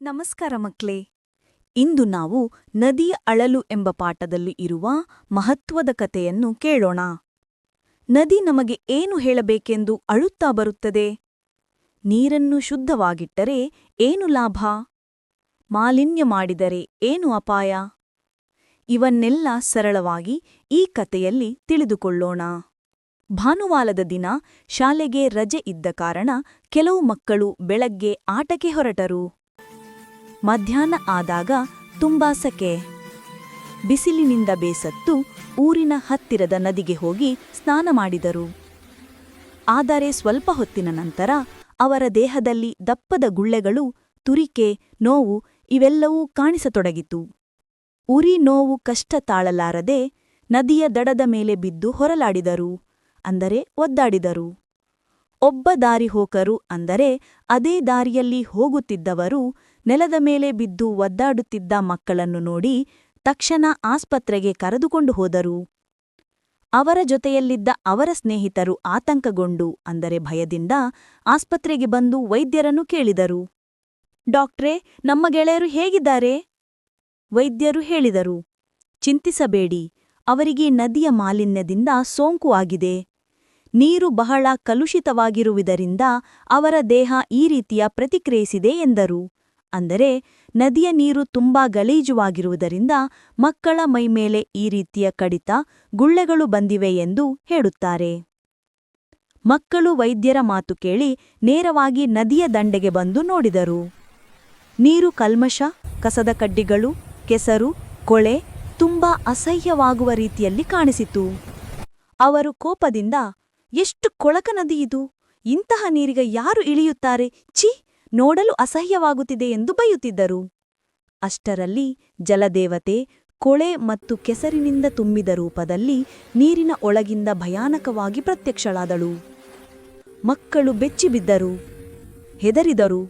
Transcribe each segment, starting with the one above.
ನಮಸ್ಕಾರ ಮಕ್ಕಳೇ. ಇಂದು ನಾವು ನದಿಯ ಅಳಲು ಎಂಬ ಪಾಠದಲ್ಲಿ ಇರುವ ಮಹತ್ವದ ಕಥೆಯನ್ನು ಕೇಳೋಣ. ನದಿ ನಮಗೆ ಏನು ಹೇಳಬೇಕೆಂದು ಅಳುತ್ತಾ ಬರುತ್ತದೆ? ನೀರನ್ನು ಶುದ್ಧವಾಗಿಟ್ಟರೆ ಏನು ಲಾಭ? ಮಾಲಿನ್ಯ ಮಾಡಿದರೆ ಏನು ಅಪಾಯ? ಇವನ್ನೆಲ್ಲ ಸರಳವಾಗಿ ಈ ಕಥೆಯಲ್ಲಿ ತಿಳಿದುಕೊಳ್ಳೋಣ. ಭಾನುವಾರದ ದಿನ ಶಾಲೆಗೆ ರಜೆ ಇದ್ದ ಕಾರಣ ಕೆಲವು ಮಕ್ಕಳು ಬೆಳಗ್ಗೆ ಆಟಕ್ಕೆ ಹೊರಟರು. ಮಧ್ಯಾಹ್ನ ಆದಾಗ ತುಂಬಾ ಸಕೆ. ಬಿಸಿಲಿನಿಂದ ಬೇಸತ್ತು ಊರಿನ ಹತ್ತಿರದ ನದಿಗೆ ಹೋಗಿ ಸ್ನಾನ ಮಾಡಿದರು. ಆದರೆ ಸ್ವಲ್ಪ ಹೊತ್ತಿನ ನಂತರ ಅವರ ದೇಹದಲ್ಲಿ ದಪ್ಪದ ಗುಳ್ಳೆಗಳು, ತುರಿಕೆ, ನೋವು ಇವೆಲ್ಲವೂ ಕಾಣಿಸತೊಡಗಿತು. ಉರಿ ನೋವು ಕಷ್ಟ ತಾಳಲಾರದೆ ನದಿಯ ದಡದ ಮೇಲೆ ಬಿದ್ದು ಹೊರಲಾಡಿದರು, ಅಂದರೆ ಒದ್ದಾಡಿದರು. ಒಬ್ಬ ದಾರಿ ಹೋಕರು ಅಂದರೆ ಅದೇ ದಾರಿಯಲ್ಲಿ ಹೋಗುತ್ತಿದ್ದವರು ನೆಲದ ಮೇಲೆ ಬಿದ್ದು ಒದ್ದಾಡುತ್ತಿದ್ದ ಮಕ್ಕಳನ್ನು ನೋಡಿ ತಕ್ಷಣ ಆಸ್ಪತ್ರೆಗೆ ಕರೆದುಕೊಂಡು ಹೋದರು. ಅವರ ಜೊತೆಯಲ್ಲಿದ್ದ ಅವರ ಸ್ನೇಹಿತರು ಆತಂಕಗೊಂಡು ಅಂದರೆ ಭಯದಿಂದ ಆಸ್ಪತ್ರೆಗೆ ಬಂದು ವೈದ್ಯರನ್ನು ಕೇಳಿದರು. ಡಾಕ್ಟ್ರೇ, ನಮ್ಮ ಗೆಳೆಯರು ಹೇಗಿದ್ದಾರೆ? ವೈದ್ಯರು ಹೇಳಿದರು. ಚಿಂತಿಸಬೇಡಿ, ಅವರಿಗೆ ನದಿಯ ಮಾಲಿನ್ಯದಿಂದ ಸೋಂಕು ಆಗಿದೆ. ನೀರು ಬಹಳ ಕಲುಷಿತವಾಗಿರುವುದರಿಂದ ಅವರ ದೇಹ ಈ ರೀತಿಯ ಪ್ರತಿಕ್ರಿಯಿಸಿದೆ ಎಂದರು. ಅಂದರೆ ನದಿಯ ನೀರು ತುಂಬಾ ಗಲೀಜುವಾಗಿರುವುದರಿಂದ ಮಕ್ಕಳ ಮೈಮೇಲೆ ಈ ರೀತಿಯ ಕಡಿತ ಗುಳ್ಳೆಗಳು ಬಂದಿವೆ ಎಂದು ಹೇಳುತ್ತಾರೆ. ಮಕ್ಕಳು ವೈದ್ಯರ ಮಾತು ಕೇಳಿ ನೇರವಾಗಿ ನದಿಯ ದಂಡೆಗೆ ಬಂದು ನೋಡಿದರು. ನೀರು ಕಲ್ಮಶ, ಕಸದ ಕಡ್ಡಿಗಳು, ಕೆಸರು, ಕೊಳೆ ತುಂಬಾ ಅಸಹ್ಯವಾಗುವ ರೀತಿಯಲ್ಲಿ ಕಾಣಿಸಿತು. ಅವರು ಕೋಪದಿಂದ, ಎಷ್ಟು ಕೊಳಕ ನದಿ ಇದು! ಇಂತಹ ನೀರಿಗೆ ಯಾರು ಇಳಿಯುತ್ತಾರೆ? ಛೀ! ನೋಡಲು ಅಸಹ್ಯವಾಗುತ್ತಿದೆ ಎಂದು ಬೈಯುತ್ತಿದ್ದರು. ಅಷ್ಟರಲ್ಲಿ ಜಲದೇವತೆ ಕೊಳೆ ಮತ್ತು ಕೆಸರಿನಿಂದ ತುಂಬಿದ ರೂಪದಲ್ಲಿ ನೀರಿನ ಒಳಗಿಂದ ಭಯಾನಕವಾಗಿ ಪ್ರತ್ಯಕ್ಷಳಾದಳು. ಮಕ್ಕಳು ಬೆಚ್ಚಿಬಿದ್ದರು. ಹೆದರಿದರು.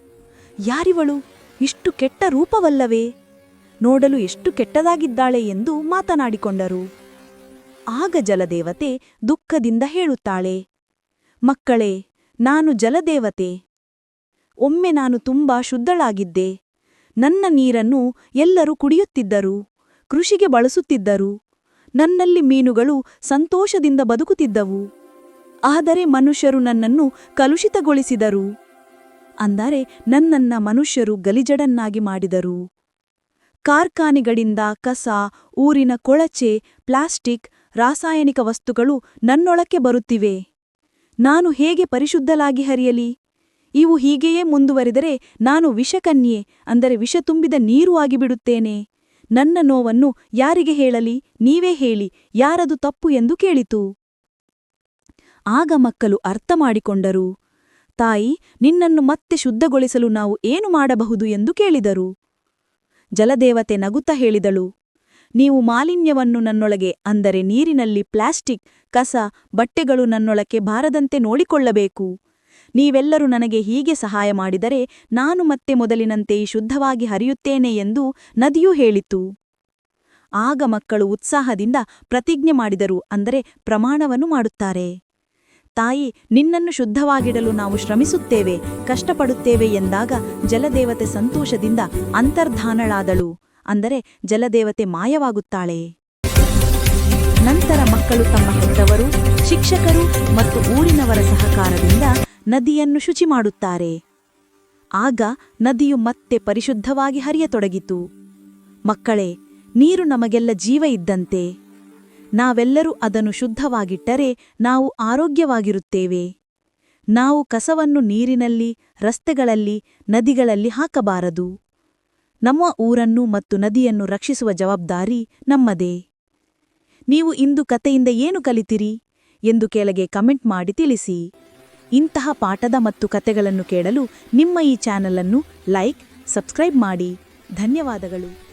ಯಾರಿವಳು? ಇಷ್ಟು ಕೆಟ್ಟ ರೂಪವಲ್ಲವೇ? ನೋಡಲು ಎಷ್ಟು ಕೆಟ್ಟದಾಗಿದ್ದಾಳೆ ಎಂದು ಮಾತನಾಡಿಕೊಂಡರು. ಆಗ ಜಲದೇವತೆ ದುಃಖದಿಂದ ಹೇಳುತ್ತಾಳೆ. ಮಕ್ಕಳೇ, ನಾನು ಜಲದೇವತೆ. ಒಮ್ಮೆ ನಾನು ತುಂಬಾ ಶುದ್ಧಳಾಗಿದ್ದೆ. ನನ್ನ ನೀರನ್ನು ಎಲ್ಲರೂ ಕುಡಿಯುತ್ತಿದ್ದರು, ಕೃಷಿಗೆ ಬಳಸುತ್ತಿದ್ದರು. ನನ್ನಲ್ಲಿ ಮೀನುಗಳು ಸಂತೋಷದಿಂದ ಬದುಕುತ್ತಿದ್ದವು. ಆದರೆ ಮನುಷ್ಯರು ನನ್ನನ್ನು ಕಲುಷಿತಗೊಳಿಸಿದರು. ಅಂದರೆ ನನ್ನನ್ನ ಮನುಷ್ಯರು ಗಲಿಜಡನ್ನಾಗಿ ಮಾಡಿದರು. ಕಾರ್ಖಾನೆಗಳಿಂದ ಕಸ, ಊರಿನ ಕೊಳಚೆ, ಪ್ಲಾಸ್ಟಿಕ್, ರಾಸಾಯನಿಕ ವಸ್ತುಗಳು ನನ್ನೊಳಕ್ಕೆ ಬರುತ್ತಿವೆ. ನಾನು ಹೇಗೆ ಪರಿಶುದ್ಧಲಾಗಿ ಹರಿಯಲಿ? ಇವು ಹೀಗೆಯೇ ಮುಂದುವರಿದರೆ ನಾನು ವಿಷಕನ್ಯೆ, ಅಂದರೆ ವಿಷ ತುಂಬಿದ ನೀರು ಆಗಿಬಿಡುತ್ತೇನೆ. ನನ್ನ ನೋವನ್ನು ಯಾರಿಗೆ ಹೇಳಲಿ? ನೀವೇ ಹೇಳಿ, ಯಾರದು ತಪ್ಪು ಎಂದು ಕೇಳಿತು. ಆಗ ಮಕ್ಕಳು ಅರ್ಥ ಮಾಡಿಕೊಂಡರು ತಾಯಿ, ನಿನ್ನನ್ನು ಮತ್ತೆ ಶುದ್ಧಗೊಳಿಸಲು ನಾವು ಏನು ಮಾಡಬಹುದು ಎಂದು ಕೇಳಿದರು. ಜಲದೇವತೆ ನಗುತ್ತ ಹೇಳಿದಳು. ನೀವು ಮಾಲಿನ್ಯವನ್ನು ನನ್ನೊಳಗೆ, ಅಂದರೆ ನೀರಿನಲ್ಲಿ ಪ್ಲಾಸ್ಟಿಕ್, ಕಸ, ಬಟ್ಟೆಗಳು ನನ್ನೊಳಕ್ಕೆ ಬಾರದಂತೆ ನೋಡಿಕೊಳ್ಳಬೇಕು. ನೀವೆಲ್ಲರೂ ನನಗೆ ಹೀಗೆ ಸಹಾಯ ಮಾಡಿದರೆ ನಾನು ಮತ್ತೆ ಮೊದಲಿನಂತೆ ಶುದ್ಧವಾಗಿ ಹರಿಯುತ್ತೇನೆ ಎಂದು ನದಿಯೂ ಹೇಳಿತು. ಆಗ ಮಕ್ಕಳು ಉತ್ಸಾಹದಿಂದ ಪ್ರತಿಜ್ಞೆ ಮಾಡಿದರು ಅಂದರೆ ಪ್ರಮಾಣವನ್ನು ಮಾಡುತ್ತಾರೆ. ತಾಯಿ, ನಿನ್ನನ್ನು ಶುದ್ಧವಾಗಿಡಲು ನಾವು ಶ್ರಮಿಸುತ್ತೇವೆ, ಕಷ್ಟಪಡುತ್ತೇವೆ ಎಂದಾಗ ಜಲದೇವತೆ ಸಂತೋಷದಿಂದ ಅಂತರ್ಧಾನಳಾದಳು ಅಂದರೆ ಜಲದೇವತೆ ಮಾಯವಾಗುತ್ತಾಳೆ. ನಂತರ ಮಕ್ಕಳು ತಮ್ಮ ಹೆತ್ತವರು, ಶಿಕ್ಷಕರು ಮತ್ತು ಊರಿನವರ ಸಹಕಾರದಿಂದ ನದಿಯನ್ನು ಶುಚಿ ಮಾಡುತ್ತಾರೆ ಆಗ ನದಿಯು ಮತ್ತೆ ಪರಿಶುದ್ಧವಾಗಿ ಹರಿಯತೊಡಗಿತು. ಮಕ್ಕಳೇ, ನೀರು ನಮಗೆಲ್ಲ ಜೀವ ಇದ್ದಂತೆ. ನಾವೆಲ್ಲರೂ ಅದನ್ನು ಶುದ್ಧವಾಗಿಟ್ಟರೆ ನಾವು ಆರೋಗ್ಯವಾಗಿರುತ್ತೇವೆ. ನಾವು ಕಸವನ್ನು ನೀರಿನಲ್ಲಿ, ರಸ್ತೆಗಳಲ್ಲಿ, ನದಿಗಳಲ್ಲಿ ಹಾಕಬಾರದು. ನಮ್ಮ ಊರನ್ನು ಮತ್ತು ನದಿಯನ್ನು ರಕ್ಷಿಸುವ ಜವಾಬ್ದಾರಿ ನಮ್ಮದೇ. ನೀವು ಇಂದು ಕತೆಯಿಂದ ಏನು ಕಲಿತಿರಿ? ಎಂದು ಕೆಳಗೆ ಕಮೆಂಟ್ ಮಾಡಿ ತಿಳಿಸಿ. ಇಂತಹ ಪಾಠದ ಮತ್ತು ಕತೆಗಳನ್ನು ಕೇಳಲು ನಿಮ್ಮ ಈ ಚಾನಲನ್ನು ಲೈಕ್ ಸಬ್ಸ್ಕ್ರೈಬ್ ಮಾಡಿ. ಧನ್ಯವಾದಗಳು.